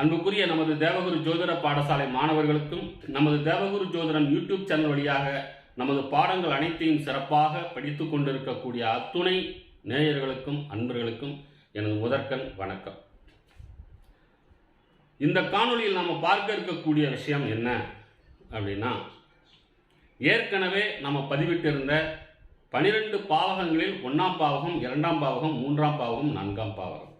அன்புக்குரிய நமது தேவகுரு ஜோதிட பாடசாலை மாணவர்களுக்கும் நமது தேவகுரு ஜோதிடம் யூடியூப் சேனல் வழியாக நமது பாடங்கள் அனைத்தையும் சிறப்பாக படித்து கொண்டிருக்கக்கூடிய அத்துணை நேயர்களுக்கும் அன்பர்களுக்கும் எனது முதற்கண் வணக்கம். இந்த காணொளியில் நாம் பார்க்க இருக்கக்கூடிய விஷயம் என்ன அப்படின்னா ஏற்கனவே நம்ம பதிவிட்டிருந்த பனிரெண்டு பாவகங்களில் ஒன்றாம் பாவகம் இரண்டாம் பாவகம் மூன்றாம் பாவகம் நான்காம் பாவகம்.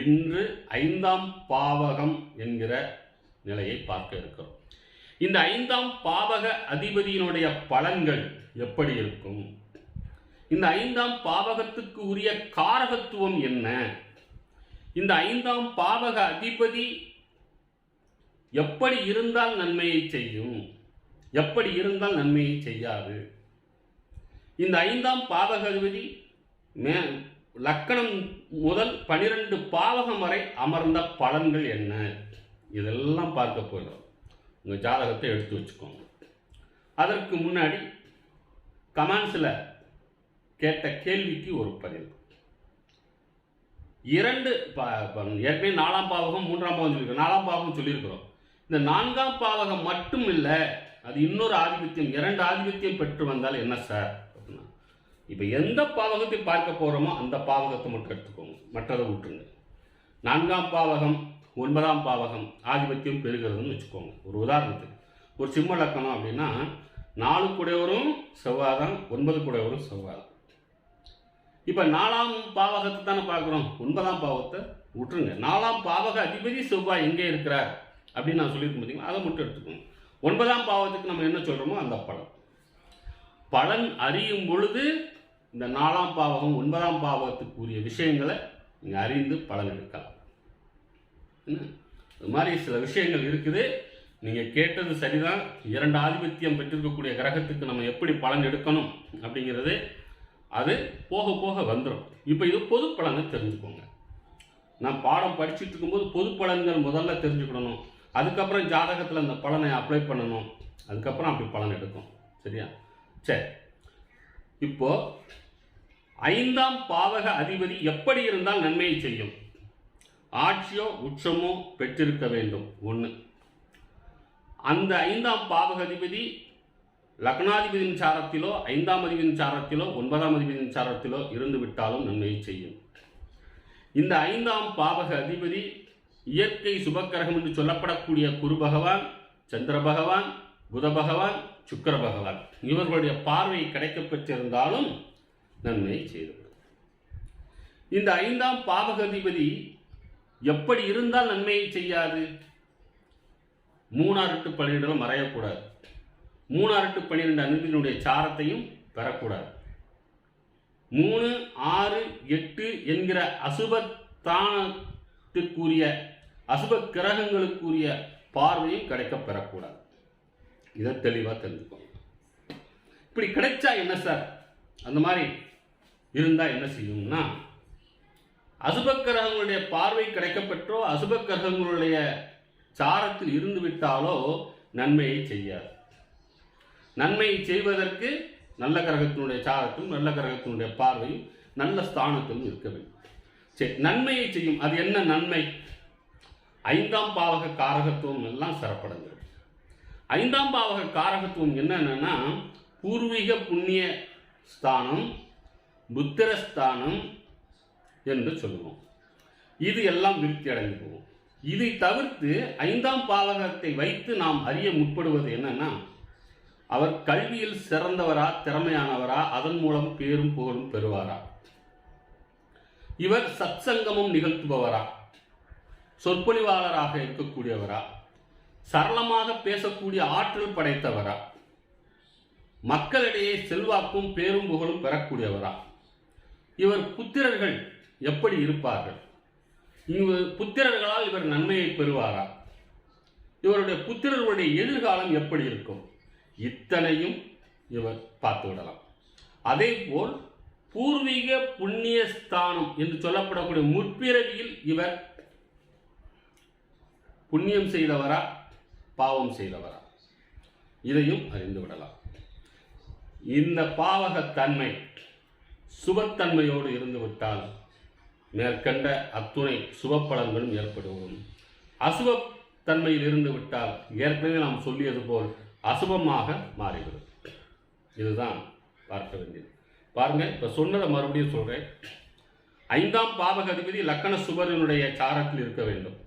இன்று ஐந்தாம் பாவகம் என்கிற நிலையை பார்க்க இருக்கிறோம். இந்த ஐந்தாம் பாவக அதிபதியினுடைய பலன்கள் எப்படி இருக்கும்? இந்த ஐந்தாம் பாவகத்துக்கு உரிய காரகத்துவம் என்ன? இந்த ஐந்தாம் பாவக அதிபதி எப்படி இருந்தால் நன்மையை செய்யும்? எப்படி இருந்தால் நன்மையை செய்யாது? இந்த ஐந்தாம் பாவக அதிபதி மே லக்கணம் முதல் பனிரெண்டு பாவகம் வரை அமர்ந்த பலன்கள் என்ன? இதெல்லாம் பார்க்க போகிறோம். உங்கள் ஜாதகத்தை எடுத்து வச்சுக்கோங்க. அதற்கு முன்னாடி கமெண்ட்ஸில் கேட்ட கேள்விக்கு ஒரு பதில். இரண்டு ப- ஏற்கனவே நாலாம் பாவகம் மூன்றாம் பாவகம் சொல்லியிருக்கோம் நாலாம் பாவகம் சொல்லியிருக்கிறோம். இந்த நான்காம் பாவகம் மட்டும் இல்லை அது இன்னொரு ஆதிபத்தியம் இரண்டு ஆதிபத்தியம் பெற்று வந்தால் என்ன சார்? இப்போ எந்த பாவகத்தை பார்க்க போகிறோமோ அந்த பாவகத்தை மட்டும் எடுத்துக்கோங்க. மற்றதை விட்டுருங்க. நான்காம் பாவகம் ஒன்பதாம் பாவகம் ஆதிபத்தியம் பெறுகிறதுன்னு வச்சுக்கோங்க. ஒரு உதாரணத்துக்கு. ஒரு சிம்ம லக்கணம் அப்படின்னா நாலு குடையவரும் செவ்வாதான் ஒன்பது குடையவரும் செவ்வாதான் இப்போ நாலாம் பாவகத்தை தானே பார்க்குறோம். ஒன்பதாம் பாவத்தை விட்டுருங்க. நாலாம் பாவக அதிபதி செவ்வாய் எங்கே இருக்கிறார் அப்படின்னு நான் சொல்லியிருக்கேன் பார்த்தீங்களா அதை மட்டும் எடுத்துக்கோங்க. ஒன்பதாம் பாவத்துக்கு நம்ம என்ன சொல்கிறோமோ அந்த பலன். பலன் அறியும் பொழுது இந்த நாலாம் பாவகம் ஒன்பதாம் பாவகத்துக்குரிய விஷயங்களை நீங்கள் அறிந்து பலன் எடுக்கலாம். இது மாதிரி சில விஷயங்கள் இருக்குது. நீங்கள் கேட்டது சரிதான். இரண்டு ஆதிபத்தியம் பெற்றிருக்கக்கூடிய கிரகத்துக்கு நம்ம எப்படி பலன் எடுக்கணும் அப்படிங்கிறது அது போக போக வந்துடும் இப்போ இது பொது பலனை தெரிஞ்சுக்கோங்க. நான் பாடம் படிச்சுட்டு இருக்கும்போது பொது பலன்கள் முதல்ல தெரிஞ்சுக்கணும் அதுக்கப்புறம் ஜாதகத்தில் அந்த பலனை அப்ளை பண்ணணும். அதுக்கப்புறம் அப்படி பலன் எடுக்கும். சரியா? சரி. இப்போது ஐந்தாம் பாவக அதிபதி எப்படி இருந்தால் நன்மையை செய்யும்? ஆட்சியோ உச்சமோ பெற்றிருக்க வேண்டும். ஒன்று அந்த ஐந்தாம் பாவக அதிபதி லக்னாதிபதியின் சாரத்திலோ ஐந்தாம் அதிபதியின் சாரத்திலோ ஒன்பதாம் அதிபதியின் சாரத்திலோ இருந்து விட்டாலும் நன்மையை செய்யும். இந்த ஐந்தாம் பாவக அதிபதி இயற்கை சுபக்கிரகம் என்று சொல்லப்படக்கூடிய குரு பகவான் சந்திர பகவான் புத பகவான் சுக்கர பகவான். இவர்களுடைய பார்வை கிடைக்கப் பெற்றிருந்தாலும் நன்மையை செய்து இந்த ஐந்தாம் பாவகதிபதி எப்படி இருந்தால் நன்மையை செய்யாது? மூணாறு டு பன்னிரெண்டில் மறையக்கூடாது. மூணாறு பன்னிரெண்டு அன்பினுடைய சாரத்தையும் பெறக்கூடாது. மூணு ஆறு எட்டு என்கிற அசுபத்தானத்துக்குரிய அசுப கிரகங்களுக்குரிய பார்வையும் கிடைக்க பெறக்கூடாது. இதை தெளிவாக தெரிஞ்சுக்கோங்க. இப்படி கிடைச்சா என்ன சார்? அந்த மாதிரி இருந்தால் என்ன செய்யும்னா அசுபக்கிரகங்களுடைய பார்வை கிடைக்கப்பெற்றோ அசுபக்கிரகங்களுடைய சாரத்தில் இருந்து விட்டாலோ நன்மையை செய்யாது. நன்மையை செய்வதற்கு நல்ல கிரகத்தினுடைய சாரத்தும் நல்ல கிரகத்தினுடைய பார்வையும் நல்ல ஸ்தானத்திலும் இருக்க வேண்டும். சரி நன்மையை செய்யும் அது என்ன நன்மை? ஐந்தாம் பாவக காரகத்துவம் எல்லாம் சிறப்படைஞ்சிடும் ஐந்தாம் பாவக காரகத்துவம் என்னென்னா பூர்வீக புண்ணிய ஸ்தானம் புத்திரஸ்தானம் என்று சொல்லுவோம். இது எல்லாம் விருத்தி அடைந்து போகும். இதை தவிர்த்து ஐந்தாம் பாவகத்தை வைத்து நாம் அறிய முற்படுவது என்னன்னா அவர் கல்வியில் சிறந்தவரா திறமையானவரா அதன் மூலம் பேரும் புகழும் பெறுவாரா? இவர் சத்சங்கமும் நிகழ்த்துபவரா? சொற்பொழிவாளராக இருக்கக்கூடியவரா? சரளமாக பேசக்கூடிய ஆற்றல் படைத்தவரா? மக்களிடையே செல்வாக்கும் பேரும் புகழும் பெறக்கூடியவரா? இவர் புத்திரர்கள் எப்படி இருப்பார்கள்? இவர் புத்திரர்களால் இவர் நன்மையை பெறுவாரா? இவருடைய புத்திரர்களுடைய எதிர்காலம் எப்படி இருக்கும்? இத்தனையும் இவர் பார்த்து விடலாம். அதே போல் பூர்வீக புண்ணிய ஸ்தானம் என்று சொல்லப்படக்கூடிய முற்பிறவியில் இவர் புண்ணியம் செய்தவரா? பாவம் செய்தவரா? இதையும் அறிந்து விடலாம். இந்த பாவகத்தன்மை சுபத்தன்மையோடு இருந்து விட்டால் மேற்கண்ட அத்துணை சுபப்பலன்களும் ஏற்படுவோம் அசுபத்தன்மையில் இருந்து விட்டால் ஏற்கனவே நாம் சொல்லியது போல் அசுபமாக மாறிவிடும். இதுதான் பார்க்க வேண்டியது. பாருங்க இப்போ சொன்னதை மறுபடியும் சொல்கிறேன் ஐந்தாம் பாவக அதிபதி லக்கண சுபரனுடைய சாரத்தில் இருக்க வேண்டும்.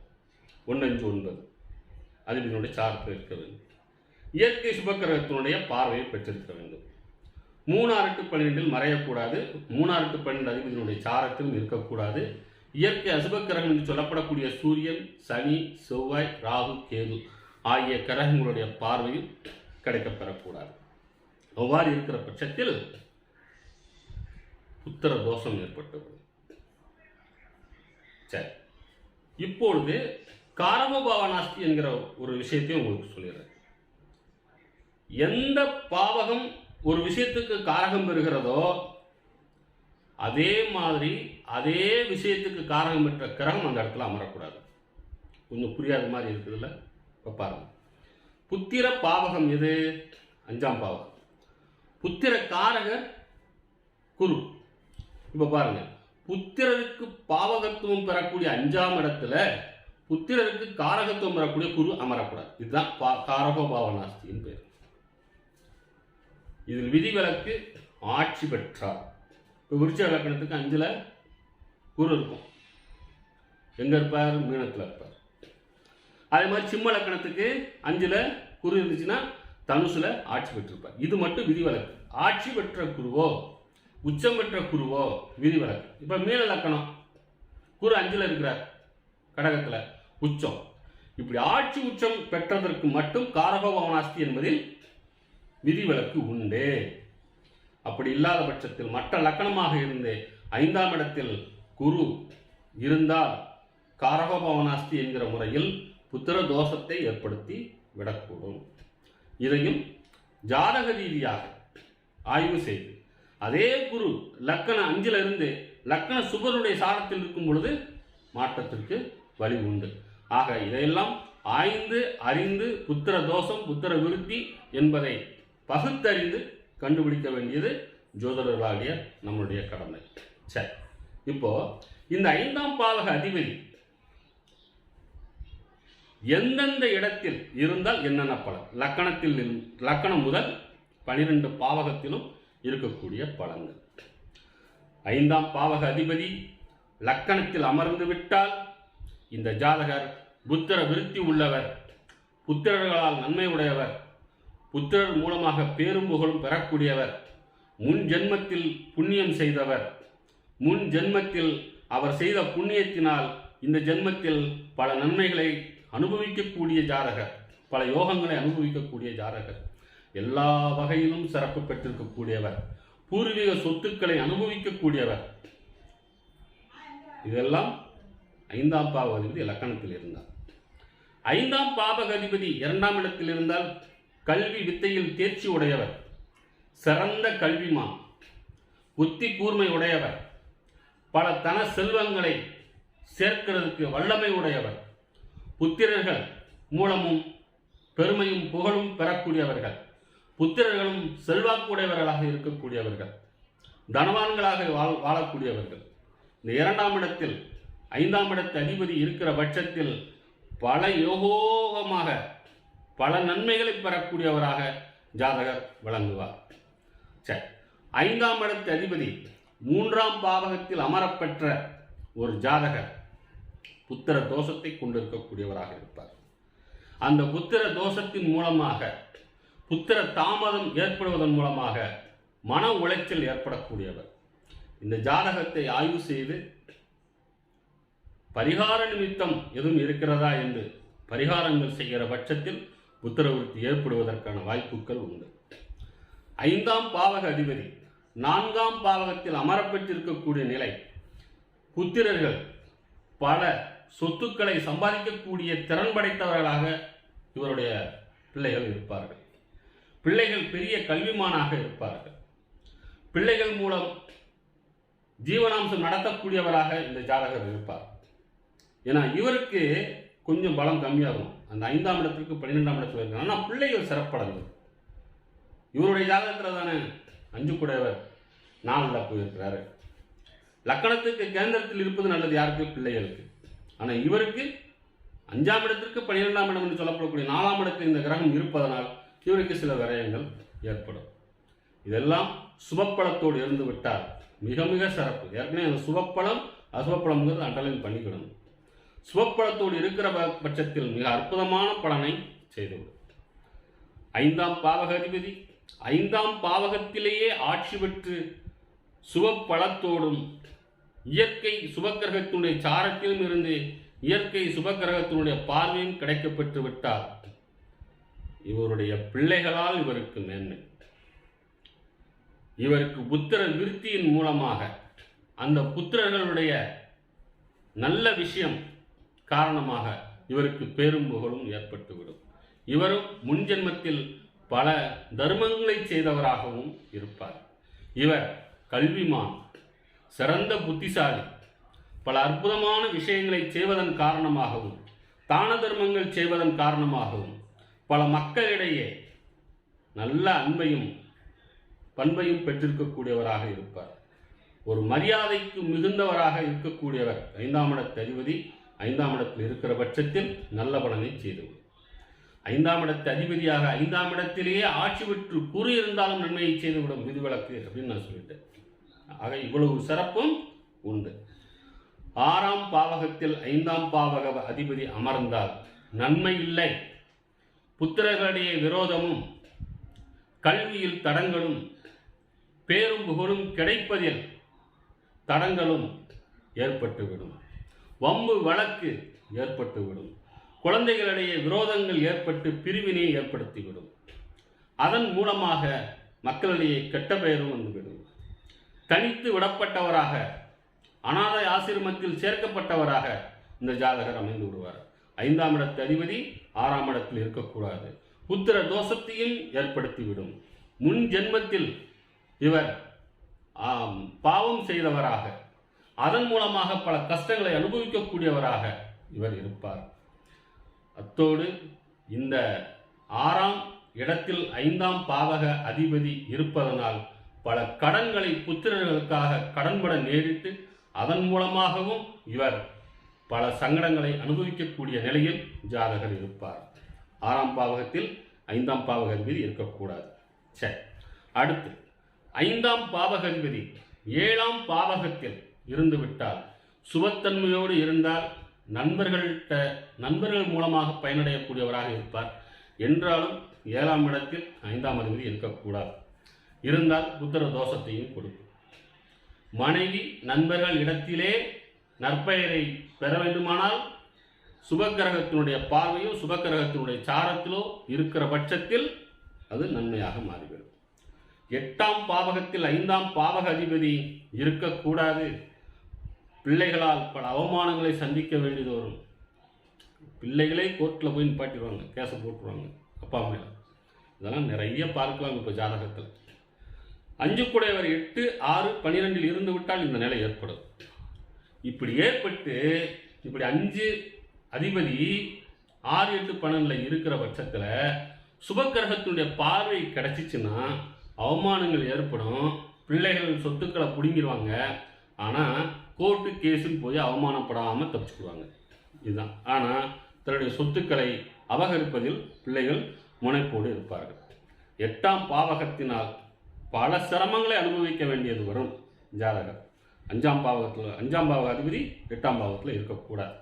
ஒன்னஞ்சு ஒன்பது. அதிபதியினுடைய சாரத்தில் இருக்க வேண்டும். இயற்கை சுபக்கிரகத்தினுடைய பார்வையை பெற்றிருக்க வேண்டும். மூணாறு டு பன்னிரெண்டில் மறையக்கூடாது. மூணாறு டு பன்னெண்டு அதிபதியினுடைய சாரத்திலும் இருக்கக்கூடாது. இயற்கை அசுபக்கிரகம் என்று சொல்லப்படக்கூடிய சூரியன் சனி செவ்வாய் ராகு கேது ஆகிய கிரகங்களுடைய பார்வையும் கிடைக்கப்பெறக்கூடாது. அவ்வாறு இருக்கிற பட்சத்தில் புத்திர தோஷம் ஏற்பட்டுவிடும் சரி. இப்பொழுது காரமபாவனாஸ்தி என்கிற ஒரு விஷயத்தையும் உங்களுக்கு சொல்லிடுறேன். எந்த பாவகம் ஒரு விஷயத்துக்கு காரகம் பெறுகிறதோ அதே மாதிரி அதே விஷயத்துக்கு காரகம் பெற்ற கிரகம் அந்த இடத்துல அமரக்கூடாது. கொஞ்சம் புரியாத மாதிரி இருக்குதுல்ல? இப்போ பாருங்கள் புத்திர பாவகம் எது? அஞ்சாம் பாவகம். புத்திர காரகர் குரு. இப்போ பாருங்கள் புத்திரருக்கு பாவகத்துவம் பெறக்கூடிய அஞ்சாம் இடத்துல புத்திரருக்கு காரகத்துவம் பெறக்கூடிய குரு அமரக்கூடாது. இதுதான் பா காரகோபாவனாஸ்தியின் பேர். இதில் விதிவிலக்கு ஆட்சி பெற்றார். இப்போ விருச்ச இலக்கணத்துக்கு அஞ்சில் குரு இருக்கும். எங்கே இருப்பார்? மீனத்தில் இருப்பார். அதே மாதிரி சிம்ம லக்கணத்துக்கு அஞ்சில் குரு இருந்துச்சுன்னா தனுசில் ஆட்சி பெற்றிருப்பார். இது மட்டும் விதிவிலக்கு. ஆட்சி பெற்ற குருவோ உச்சம் பெற்ற குருவோ விதிவிலக்கு. இப்போ மீன இலக்கணம். குரு அஞ்சில் இருக்கிறார். கடகத்தில் உச்சம். இப்படி ஆட்சி உச்சம் பெற்றதற்கு மட்டும் காரகோ பவனாஸ்தி என்பதில் விதிவிலக்கு உண்டு. அப்படி இல்லாத பட்சத்தில் மற்ற லக்கணமாக இருந்து ஐந்தாம் இடத்தில் குரு இருந்தால் காரகோபவனாஸ்தி என்கிற முறையில் புத்திர தோஷத்தை ஏற்படுத்தி விடக்கூடும். இதையும் ஜாதக ரீதியாக ஆய்வு செய்து அதே குரு லக்கண அஞ்சிலிருந்து லக்கண சுபருடைய சாரத்தில் இருக்கும் பொழுது மாற்றத்திற்கு வழி உண்டு. ஆக இதையெல்லாம் ஆய்ந்து அறிந்து புத்திர தோஷம் புத்திர விருத்தி என்பதை பகுத்தறிந்து கண்டுபிடிக்க வேண்டியது ஜோதிடர்களாகிய நம்மளுடைய கடமை. சரி இப்போ இந்த ஐந்தாம் பாவக அதிபதி எந்தெந்த இடத்தில் இருந்தால் என்னென்ன பலன்? லக்கணத்தில் லக்கணம் முதல் பனிரெண்டு பாவகத்திலும் இருக்கக்கூடிய பலன்கள். ஐந்தாம் பாவக அதிபதி லக்கணத்தில் அமர்ந்து விட்டால் இந்த ஜாதகர் புத்திர விருத்தி உள்ளவர் புத்திரர்களால் நன்மை உடையவர் புத்திரர் மூலமாக பேரும் புகழும் பெறக்கூடியவர். முன் ஜென்மத்தில் புண்ணியம் செய்தவர். முன் ஜென்மத்தில் அவர் செய்த புண்ணியத்தினால் இந்த ஜென்மத்தில் பல நன்மைகளை அனுபவிக்கக்கூடிய ஜாதகர் பல யோகங்களை அனுபவிக்கக்கூடிய ஜாதகர் எல்லா வகையிலும் சிறப்பு பெற்றிருக்கக்கூடியவர் பூர்வீக சொத்துக்களை அனுபவிக்கக்கூடியவர். இதெல்லாம் ஐந்தாம் பாவ அதிபதி இலக்கணத்தில் இருந்தார். ஐந்தாம் பாபக அதிபதி இரண்டாம் இடத்தில் இருந்தால் கல்வி வித்தையில் தேர்ச்சி உடையவர். சிறந்த கல்விமான். புத்தி கூர்மை உடையவர். பல தன செல்வங்களை சேர்க்கிறதுக்கு வல்லமை உடையவர். புத்திரர்கள் மூலமும் பெருமையும் புகழும் பெறக்கூடியவர்கள். புத்திரர்களும் செல்வாக்குடையவர்களாக இருக்கக்கூடியவர்கள். தனவான்களாக வாழ் வாழக்கூடியவர்கள். இந்த இரண்டாம் இடத்தில் ஐந்தாம் இடத்து அதிபதி இருக்கிற பட்சத்தில் பல யோகோகமாக பல நன்மைகளை பெறக்கூடியவராக ஜாதகர் விளங்குவார். சரி ஐந்தாம் இடத்து அதிபதி மூன்றாம் பாவகத்தில் அமரப்பெற்ற ஒரு ஜாதகர் புத்திர தோஷத்தை கொண்டிருக்கக்கூடியவராக இருப்பார். அந்த புத்திர தோஷத்தின் மூலமாக புத்திர தாமதம் ஏற்படுவதன் மூலமாக மன உளைச்சல் ஏற்படக்கூடியவர். இந்த ஜாதகத்தை ஆய்வு செய்து பரிகார நிமித்தம் எதுவும் இருக்கிறதா என்று பரிகாரங்கள் செய்கிற பட்சத்தில் உத்தரவுக்கு ஏற்படுவதற்கான வாய்ப்புகள் உண்டு. ஐந்தாம் பாவக அதிபதி நான்காம் பாவகத்தில் அமரப்பெற்றிருக்கக்கூடிய நிலை புத்திரர்கள் பல சொத்துக்களை சம்பாதிக்கக்கூடிய திறன் படைத்தவர்களாக இவருடைய பிள்ளைகள் இருப்பார்கள். பிள்ளைகள் பெரிய கல்விமானாக இருப்பார்கள். பிள்ளைகள் மூலம் ஜீவனாம்சம் நடத்தக்கூடியவராக இந்த ஜாதகர் இருப்பார். ஏன்னா இவருக்கு கொஞ்சம் பலம் கம்மியாகும். அந்த ஐந்தாம் இடத்திற்கு பன்னிரெண்டாம் இடத்துல இருக்காங்க ஆனால் பிள்ளைகள் சிறப்படைந்தது இவருடைய ஜாதகத்தில் தானே அஞ்சு கூடையவர் நாலில் போயிருக்கிறாரு. லக்கணத்துக்கு கேந்திரத்தில் இருப்பது நல்லது யாருக்கு? பிள்ளைகளுக்கு. ஆனால் இவருக்கு அஞ்சாம் இடத்திற்கு பன்னிரெண்டாம் இடம் என்று சொல்லப்படக்கூடிய நாலாம் இடத்தில் இந்த கிரகம் இருப்பதனால் இவருக்கு சில விரயங்கள் ஏற்படும். இதெல்லாம் சுபப்பழத்தோடு இருந்து விட்டால் மிக மிக சிறப்பு. ஏற்கனவே அந்த சுபப்பழம் அசுபப்பழம்ங்கிறது அண்டலின் பண்ணிக்கிடணும் சிவப்பழத்தோடு இருக்கிற ப- பட்சத்தில் மிக அற்புதமான பலனை செய்துவிடும் ஐந்தாம் பாவக அதிபதி ஐந்தாம் பாவகத்திலேயே ஆட்சி பெற்று சுபப்பலத்தோடும் இயற்கை சுபக்கிரகத்தினுடைய சாரத்திலும் இருந்து இயற்கை சுபக்கிரகத்தினுடைய பார்வையும் கிடைக்கப்பெற்று விட்டார். இவருடைய பிள்ளைகளால் இவருக்கு மேன்மை. இவருக்கு புத்திர விருத்தியின் மூலமாக அந்த புத்திரர்களுடைய நல்ல விஷயம் காரணமாக இவருக்கு பேரும் புகழும் ஏற்பட்டுவிடும். இவரும் முன்ஜென்மத்தில் பல தர்மங்களை செய்தவராகவும் இருப்பார். இவர் கல்விமான் சிறந்த புத்திசாலி பல அற்புதமான விஷயங்களை செய்வதன் காரணமாகவும் தான தர்மங்கள் செய்வதன் காரணமாகவும் பல மக்களிடையே நல்ல அன்பையும் பண்பையும் பெற்றிருக்கக்கூடியவராக இருப்பார். ஒரு மரியாதைக்கு மிகுந்தவராக இருக்கக்கூடியவர் ஐந்தாம் இடத்து அதிபதி ஐந்தாம் இடத்தில் இருக்கிற பட்சத்தில் நல்ல பலனை செய்துவிடும் ஐந்தாம் இடத்து அதிபதியாக ஐந்தாம் இடத்திலேயே ஆட்சி பெற்று கூறியிருந்தாலும் நன்மையை செய்துவிடும் விதிவிலக்கு அப்படின்னு நான் சொல்லிட்டேன். ஆக இவ்வளவு சிறப்பும் உண்டு. ஆறாம் பாவகத்தில் ஐந்தாம் பாவக அதிபதி அமர்ந்தால் நன்மை இல்லை. புத்திரர்களுடைய விரோதமும் கல்வியில் தடங்களும் பேரும் புகழும் கிடைப்பதில் தடங்களும் ஏற்பட்டுவிடும். வம்பு வழக்கு ஏற்பட்டுவிடும் குழந்தைகளிடையே விரோதங்கள் ஏற்பட்டு பிரிவினை ஏற்படுத்திவிடும் அதன் மூலமாக மக்களிடையே கெட்ட பெயரும் வந்துவிடும் தனித்து விடப்பட்டவராக அனாதை ஆசிரமத்தில் சேர்க்கப்பட்டவராக இந்த ஜாதகர் அமைந்து விடுவார். ஐந்தாம் இடத்து அதிபதி ஆறாம் இடத்தில் இருக்கக்கூடாது. புத்திர தோஷத்தையும் ஏற்படுத்திவிடும் முன் ஜென்மத்தில் இவர் பாவம் செய்தவராக அதன் மூலமாக பல கஷ்டங்களை அனுபவிக்கக்கூடியவராக இவர் இருப்பார். அத்தோடு இந்த ஆறாம் இடத்தில் ஐந்தாம் பாவக அதிபதி இருப்பதனால் பல கடன்களை புத்திரர்களுக்காக கடன்பட நேரிட்டு அதன் மூலமாகவும் இவர் பல சங்கடங்களை அனுபவிக்கக்கூடிய நிலையில் ஜாதகர் இருப்பார். ஆறாம் பாவகத்தில் ஐந்தாம் பாவக அதிபதி இருக்கக்கூடாது. சரி அடுத்து ஐந்தாம் பாவக அதிபதி ஏழாம் பாவகத்தில் இருந்துவிட்டால் சுபத்தன்மையோடு இருந்தால் நண்பர்கள்ட்ட நண்பர்கள் மூலமாக பயனடையக்கூடியவராக இருப்பார். என்றாலும் ஏழாம் இடத்தில் ஐந்தாம் அதிபதி இருக்கக்கூடாது. இருந்தால் புத்திர தோஷத்தையும் கொடுக்கும். மனைவி நண்பர்கள் இடத்திலே நற்பெயரை பெற வேண்டுமானால் சுபக்கிரகத்தினுடைய பார்வையோ சுபக்கிரகத்தினுடைய சாரத்திலோ இருக்கிற பட்சத்தில் அது நன்மையாக மாறிவிடும். எட்டாம் பாவகத்தில் ஐந்தாம் பாவக அதிபதி இருக்கக்கூடாது. பிள்ளைகளால் பல அவமானங்களை சந்திக்க வேண்டியது வரும் பிள்ளைகளே கோர்ட்டில் போய் நிப்பாட்டிடுவாங்க கேஸை போட்டுருவாங்க அப்பா மேல இதெல்லாம் நிறைய பார்க்கலாம் இப்போ ஜாதகத்தில். அஞ்சு கூடையவர் எட்டு ஆறு பன்னிரெண்டில் இருந்து விட்டால் இந்த நிலை ஏற்படும். இப்படி ஏற்பட்டு இப்படி அஞ்சு அதிபதி ஆறு எட்டு பன்னெண்டில் இருக்கிற பட்சத்தில் சுபக்கிரகத்தினுடைய பார்வை கிடச்சிச்சின்னா அவமானங்கள் ஏற்படும் பிள்ளைகள் சொத்துக்களை பிடுங்கிடுவாங்க ஆனால் கோர்ட்டு கேஸுன்னு போய் அவமானப்படாமல் தப்பிச்சுக்குவாங்க இதுதான். ஆனால் தன்னுடைய சொத்துக்களை அபகரிப்பதில் பிள்ளைகள் முனைப்போடு இருப்பார்கள். எட்டாம் பாவகத்தினால் பல சிரமங்களை அனுபவிக்க வேண்டியது வரும் ஜாதகர். அஞ்சாம் பாவகத்தில் அஞ்சாம் பாவக அதிபதி எட்டாம் பாவகத்தில் இருக்கக்கூடாது.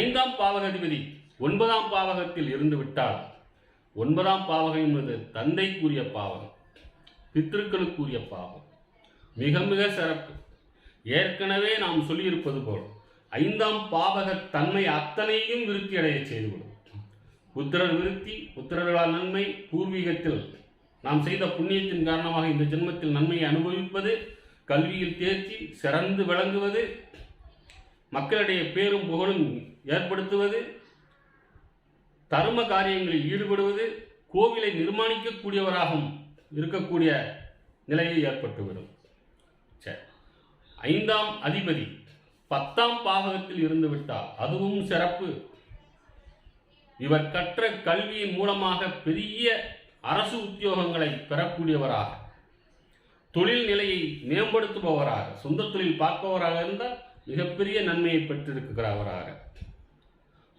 ஐந்தாம் பாவக அதிபதி ஒன்பதாம் பாவகத்தில் இருந்து விட்டால் ஒன்பதாம் பாவகம் என்பது தந்தைக்குரிய பாவகம் பித்திருக்களுக்குரிய பாவம் மிக மிக சிறப்பு. ஏற்கனவே நாம் சொல்லியிருப்பது போல் ஐந்தாம் பாவக தன்மை அத்தனையும் விருத்தி அடைய செய்துவிடும். புத்திரர் விருத்தி புத்திரர்களால் நன்மை பூர்வீகத்தில் நாம் செய்த புண்ணியத்தின் காரணமாக இந்த ஜென்மத்தில் நன்மையை அனுபவிப்பது கல்வியில் தேர்ச்சி சிறந்து விளங்குவது மக்களிடையே பேரும் புகழும் ஏற்படுத்துவது தர்ம காரியங்களில் ஈடுபடுவது கோவிலை நிர்மாணிக்கக்கூடியவராகவும் இருக்கக்கூடிய நிலையை ஏற்பட்டுவிடும். ஐந்தாம் அதிபதி பத்தாம் பாகத்தில் இருந்து விட்டார். அதுவும் சிறப்பு. இவர் கற்ற கல்வியின் மூலமாக பெரிய அரசு உத்தியோகங்களை பெறக்கூடியவராக தொழில் நிலையை மேம்படுத்துபவராக சொந்த தொழில் பார்ப்பவராக இருந்தால் மிகப்பெரிய நன்மையை பெற்றிருக்கிறவராக.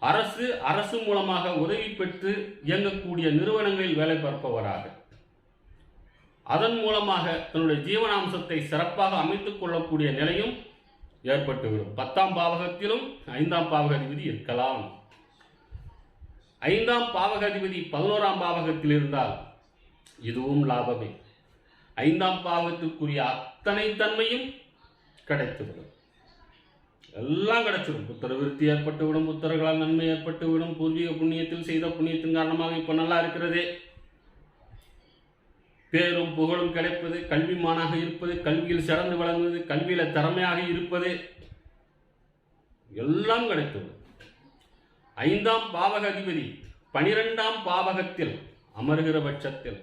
அரசு அரசு மூலமாக உதவி பெற்று இயங்கக்கூடிய நிறுவனங்களில் வேலை பார்ப்பவராக அதன் மூலமாக தன்னுடைய ஜீவனாம்சத்தை சிறப்பாக அமைத்துக் கொள்ளக்கூடிய நிலையும் ஏற்பட்டுவிடும். பத்தாம் பாவகத்திலும் ஐந்தாம் பாவகதிபதி இருக்கலாம். ஐந்தாம் பாவகதிபதி பதினோராம் பாவகத்தில் இருந்தால் இதுவும் லாபமே. ஐந்தாம் பாவகத்திற்குரிய அத்தனை தன்மையும் கிடைத்துவிடும். எல்லாம் கிடைச்சிடும் புத்திர விருத்தி ஏற்பட்டுவிடும் புத்தர்களால் நன்மை ஏற்பட்டுவிடும் பூர்வீக புண்ணியத்தில் செய்த புண்ணியத்தின் காரணமாக இப்போ நல்லா இருக்கிறதே. பேரும் புகழும் கிடைப்பது கல்விமானாக இருப்பது கல்வியில் சிறந்து விளங்குவது கல்வியில திறமையாக இருப்பது எல்லாம் கிடைத்தது. ஐந்தாம் பாவக அதிபதி பனிரெண்டாம் பாவகத்தில் அமர்கிற பட்சத்தில்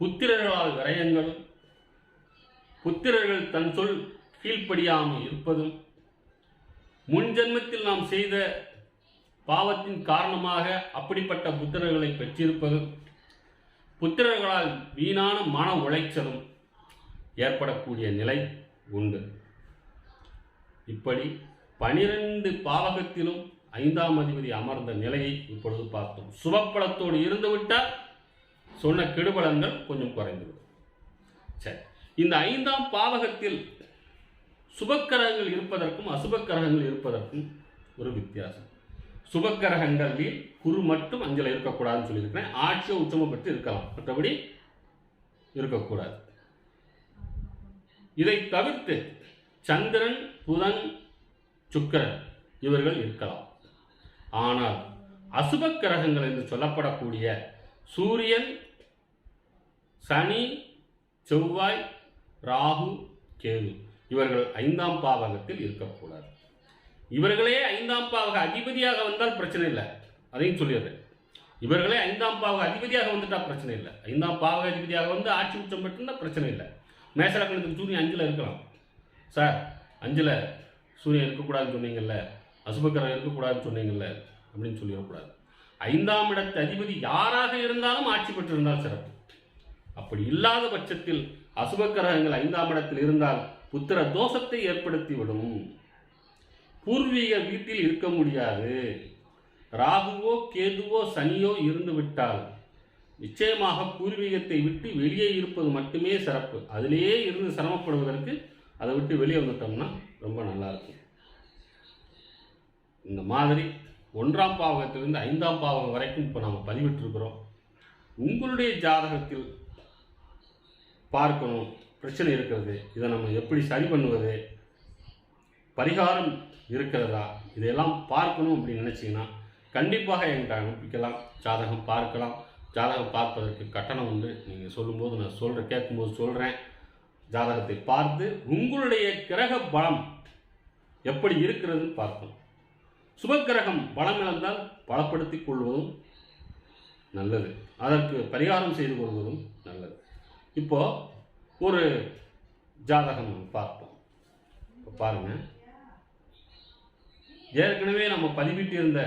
புத்திரர்களால் விரயங்களும் புத்திரர்கள் தன் சொல் கீழ்ப்படியாமல் இருப்பதும் முன் ஜென்மத்தில் நாம் செய்த பாவத்தின் காரணமாக அப்படிப்பட்ட புத்திரர்களை பெற்றிருப்பதும் புத்திரர்களால் வீணான மன உளைச்சலும் ஏற்படக்கூடிய நிலை உண்டு. இப்படி பனிரெண்டு பாவகத்திலும் ஐந்தாம் அதிபதி அமர்ந்த நிலையை இப்பொழுது பார்த்தோம். சுபப்பலத்தோடு இருந்துவிட்டால் சொன்ன கெடுபலங்கள் கொஞ்சம் குறைந்துவிடும் சரி இந்த ஐந்தாம் பாவகத்தில் சுபக்கிரகங்கள் இருப்பதற்கும் அசுபக்கிரகங்கள் இருப்பதற்கும் ஒரு வித்தியாசம். சுபக்கிரகங்களில் குரு மட்டும் அஞ்சலை இருக்கக்கூடாதுன்னு சொல்லியிருக்கிறேன். ஆட்சியை உச்சமப்பட்டு இருக்கலாம். மற்றபடி இருக்கக்கூடாது. இதை தவிர்த்து சந்திரன் புதன் சுக்கரன் இவர்கள் இருக்கலாம். ஆனால் அசுப கிரகங்கள் என்று சொல்லப்படக்கூடிய சூரியன் சனி செவ்வாய் ராகு கேது இவர்கள் ஐந்தாம் பாவகத்தில் இருக்கக்கூடாது. இவர்களே ஐந்தாம் பாவக அதிபதியாக வந்தால் பிரச்சனை இல்லை. அதையும் சொல்லிடுறேன் இவர்களே ஐந்தாம் பாவக அதிபதியாக வந்துட்டா பிரச்சனை இல்லை. ஐந்தாம் பாவக அதிபதியாக வந்து ஆட்சி உச்சம் பெற்றுனா பிரச்சனை இல்லை. மேசலக்கணத்துக்கு சூரியன் அஞ்சில் இருக்கலாம். சார் அஞ்சில் சூரியன் இருக்கக்கூடாதுன்னு சொன்னீங்கல்ல. அசுபக்கரம் இருக்கக்கூடாதுன்னு சொன்னீங்கல்ல. அப்படின்னு சொல்லிடக்கூடாது. ஐந்தாம் இடத்து அதிபதி யாராக இருந்தாலும் ஆட்சி பெற்றிருந்தால் சிறப்பு. அப்படி இல்லாத பட்சத்தில் அசுபக்கிரகங்கள் ஐந்தாம் இடத்தில் இருந்தால் புத்திர தோஷத்தை ஏற்படுத்திவிடும். பூர்வீக வீட்டில் இருக்க முடியாது. ராகுவோ கேதுவோ சனியோ இருந்து விட்டால் நிச்சயமாக பூர்வீகத்தை விட்டு வெளியே இருப்பது மட்டுமே சிறப்பு. அதிலேயே இருந்து சிரமப்படுவதற்கு அதை விட்டு வெளியே வந்துட்டோம்னா ரொம்ப நல்லா இருக்கும். இந்த மாதிரி ஒன்றாம் பாவகத்திலிருந்து ஐந்தாம் பாவகம் வரைக்கும் இப்போ நாம் பதிவிட்டிருக்கிறோம். உங்களுடைய ஜாதகத்தில் பார்க்கணும். பிரச்சனை இருக்கிறது. இதை நம்ம எப்படி சரி பண்ணுவது? பரிகாரம் இருக்கிறதா? இதையெல்லாம் பார்க்கணும் அப்படின்னு நினச்சிங்கன்னா கண்டிப்பாக என்கிட்ட அனுப்பிக்கலாம். ஜாதகம் பார்க்கலாம். ஜாதகம் பார்ப்பதற்கு கட்டணம் உண்டு. நீங்கள் சொல்லும்போது நான் சொல்கிறேன் கேட்கும்போது சொல்கிறேன் ஜாதகத்தை பார்த்து உங்களுடைய கிரக பலம் எப்படி இருக்கிறதுன்னு பார்ப்போம். சுபக்கிரகம் பலம் இழந்தால் பலப்படுத்திக் கொள்வதும் நல்லது. அதற்கு பரிகாரம் செய்து கொள்வதும் நல்லது. இப்போது ஒரு ஜாதகம் பார்ப்போம். இப்போ ஏற்கனவே நம்ம பதிவிட்டிருந்த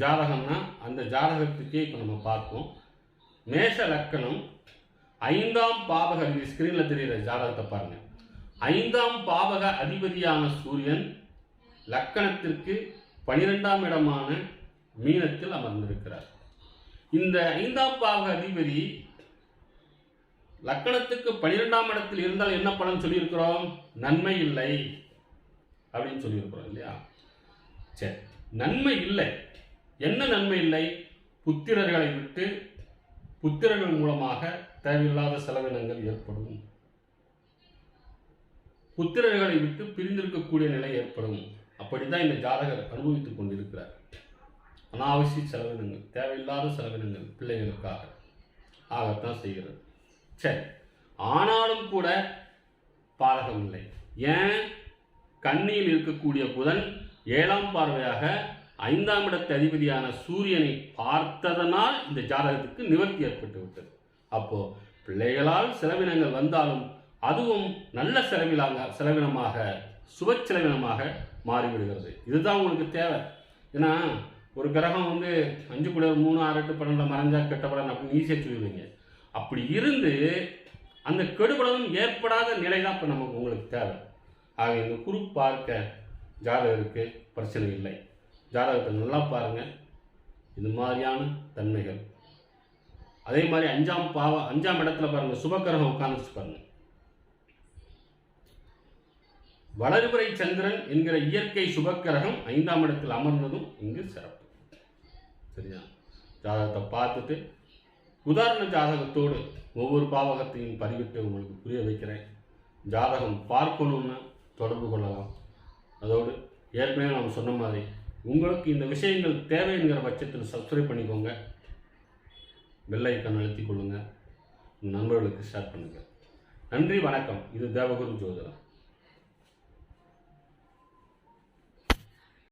ஜாதகம்னா அந்த ஜாதகத்துக்கே இப்போ நம்ம பார்ப்போம். மேஷ லக்கணம் ஐந்தாம் பாவக அதிபதி ஸ்கிரீனில் தெரிகிற ஜாதகத்தை பாருங்கள் ஐந்தாம் பாவக அதிபதியான சூரியன் லக்கணத்திற்கு பனிரெண்டாம் இடமான மீனத்தில் அமர்ந்திருக்கிறார். இந்த ஐந்தாம் பாவக அதிபதி லக்கணத்துக்கு பனிரெண்டாம் இடத்தில் இருந்தால் என்ன பலன் சொல்லியிருக்கிறோம்? நன்மை இல்லை அப்படின்னு சொல்லியிருக்கிறோம் இல்லையா? சரி நன்மை இல்லை. என்ன நன்மை இல்லை? புத்திரர்களை விட்டு புத்திரர்கள் மூலமாக தேவையில்லாத செலவினங்கள் ஏற்படும். புத்திரர்களை விட்டு பிரிந்திருக்கக்கூடிய நிலை ஏற்படும். அப்படிதான் இந்த ஜாதகர் அனுபவித்துக் கொண்டிருக்கிறார். அனாவசிய செலவினங்கள் தேவையில்லாத செலவினங்கள் பிள்ளைகளுக்காக ஆகத்தான் செய்கிறது. சரி ஆனாலும் கூட பாதகம் இல்லை. ஏன்? கண்ணியில் இருக்கக்கூடிய புதன் ஏழாம் பார்வையாக ஐந்தாம் இடத்து அதிபதியான சூரியனை பார்த்ததனால் இந்த ஜாதகத்துக்கு நிவர்த்தி ஏற்பட்டு விட்டது அப்போ பிள்ளைகளால் செலவினங்கள் வந்தாலும் அதுவும் நல்ல செலவிலாக செலவினமாக சுப செலவினமாக மாறிவிடுகிறது. இதுதான் உங்களுக்கு தேவை. ஏன்னா ஒரு கிரகம் வந்து அஞ்சு கூட மூணு ஆறு எட்டு பன்னெண்டு மறைஞ்சா கெட்ட பலன் அப்படின்னு ஈஸியாக சொல்லுவீங்க அப்படி இருந்து அந்த கெடுபலனும் ஏற்படாத நிலை தான் இப்போ நமக்கு உங்களுக்கு தேவை. ஆக இந்த குரு பார்க்க ஜாதகருக்கு பிரச்சனை இல்லை. ஜாதகத்தை நல்லா பாருங்கள் இது மாதிரியான தன்மைகள். அதே மாதிரி அஞ்சாம் பாவ அஞ்சாம் இடத்துல பாருங்கள் சுபக்கிரகம் உட்கார்ந்துச்சு பாருங்கள் வளர்பிறை சந்திரன் என்கிற இயற்கை சுபக்கிரகம் ஐந்தாம் இடத்தில் அமர்ந்ததும் இங்கு சிறப்பு. சரியா? ஜாதகத்தை பார்த்துட்டு உதாரண ஜாதகத்தோடு ஒவ்வொரு பாவகத்தையும் பதிவிட்டு உங்களுக்கு புரிய வைக்கிறேன். ஜாதகம் பார்க்கணும்னு தொடர்பு கொள்ளலாம். அதோடு ஏற்கனவே நாம் சொன்ன மாதிரி உங்களுக்கு இந்த விஷயங்கள் தேவைங்கிற பட்சத்தில் சப்ஸ்கிரைப் பண்ணிக்கோங்க. பெல் ஐக்கான் அழுத்திக் கொள்ளுங்கள் உங்கள் நண்பர்களுக்கு ஷேர் பண்ணுங்கள் நன்றி வணக்கம். இது தேவகுரு ஜோதிடம்.